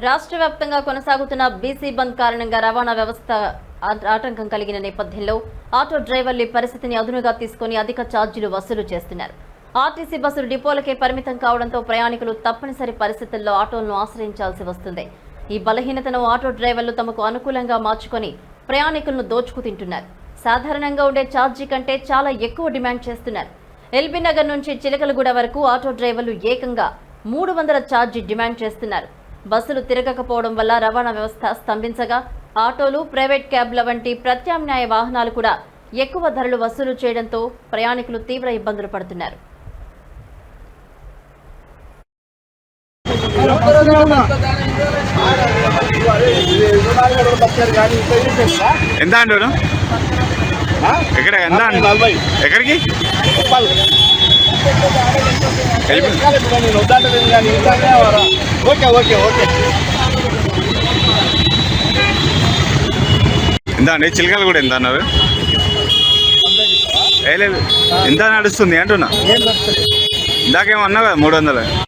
రాష్ట్ర వ్యాప్తంగా కొనసాగుతున్న బీసీ బంద్ కారణంగా రవాణా వ్యవస్థ ఆటంకం కలిగిన నేపథ్యంలో ఆటో డ్రైవర్లు పరిస్థితిని అదునుగా తీసుకుని అధిక ఛార్జీలు వసూలు చేస్తున్నారు. ఆర్టీసీ బస్సులు డిపోలకే పరిమితం కావడంతో ప్రయాణికులు తప్పనిసరి పరిస్థితుల్లో ఆటోలను ఆశ్రయించాల్సి వస్తుంది. ఈ బలహీనతను ఆటో డ్రైవర్లు తమకు అనుకూలంగా మార్చుకొని ప్రయాణికులను దోచుకు తింటున్నారు సాధారణంగా ఉండే ఛార్జీ కంటే చాలా ఎక్కువ డిమాండ్ చేస్తున్నారు. ఎల్బీ నగర్ నుంచి చిలకలగూడ వరకు ఆటో డ్రైవర్లు ఏకంగా మూడు వందల ఛార్జీ డిమాండ్ చేస్తున్నారు. బస్సులు తిరగకపోవడం వల్ల రవాణా వ్యవస్థ స్తంభించగా ఆటోలు ప్రైవేట్ క్యాబ్ల వంటి ప్రత్యామ్నాయ వాహనాలు కూడా ఎక్కువ ధరలు వసూలు చేయడంతో ప్రయాణికులు తీవ్ర ఇబ్బందులు పడుతున్నారు. ఎంత అంటారు? ఎక్కడ? ఎంత ఎక్కడికి? రూపాయలు వెళ్ళి- నేను వద్దంటలేదు కానీ ఇందాకే వారా. ఓకే ఓకే ఓకే ఎంత అండి చిలకలు కూడా ఎంత అన్నారు ఏ లేదు ఎంత నడుస్తుంది అంటున్నా ఇందాకేమో అన్నావు కదా మూడు వందలు